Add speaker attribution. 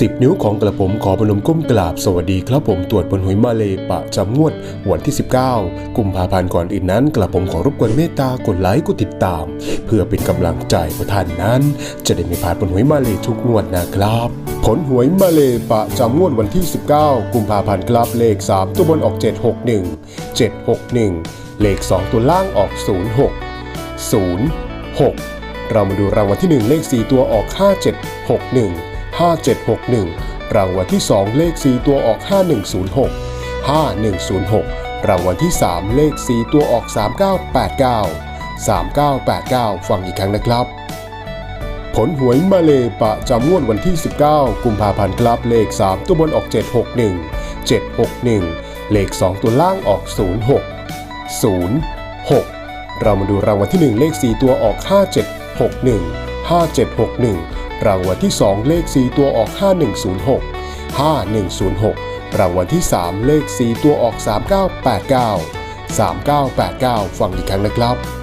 Speaker 1: 10 นิ้วของกระผมขอพนมก้มกราบสวัสดีครับผมตรวจบนหวยมาเลปะจำงวดวันที่ 19 กุมภาพันธ์ก่อนอื่นนั้น กระผมขอรบกวนเมตตากดไลค์กดติดตาม เพื่อเป็นกำลังใจเพระท่านนั้น จะได้ไม่พลาดบนหวยมาเลทุกงวดนะครับ ผลหวยมาเลปะจำงวดวันที่ 19 กุมภาพันธ์ครับเลข 3 ตัวบนออก 761 761 เลข 2 ตัวล่างออก 06 06 เรามาดูรางวัลที่ 1 เลข 4 ตัวออก 5761 5761 รางวัลที่ 2 เลข 4 ตัวออก 5106 5106 รางวัลที่ 3 เลข 4 ตัวออก 3989 3989 ฟังอีกครั้งนะครับ ผลหวยมาเลปะจำงวดวันที่ 19 กุมภาพันธ์ครับเลข 3 ตัวบนออก 761 761 เลข 2 ตัวล่างออก 06 06 เรามาดูรางวัลที่ 1 เลข 4 ตัวออก 5761 5761 รางวัลที่ 2 เลข 4 ตัวออก 5106 5106 รางวัลที่ 3 เลข 4 ตัวออก 3989 3989 ฟังอีกครั้งนะครับ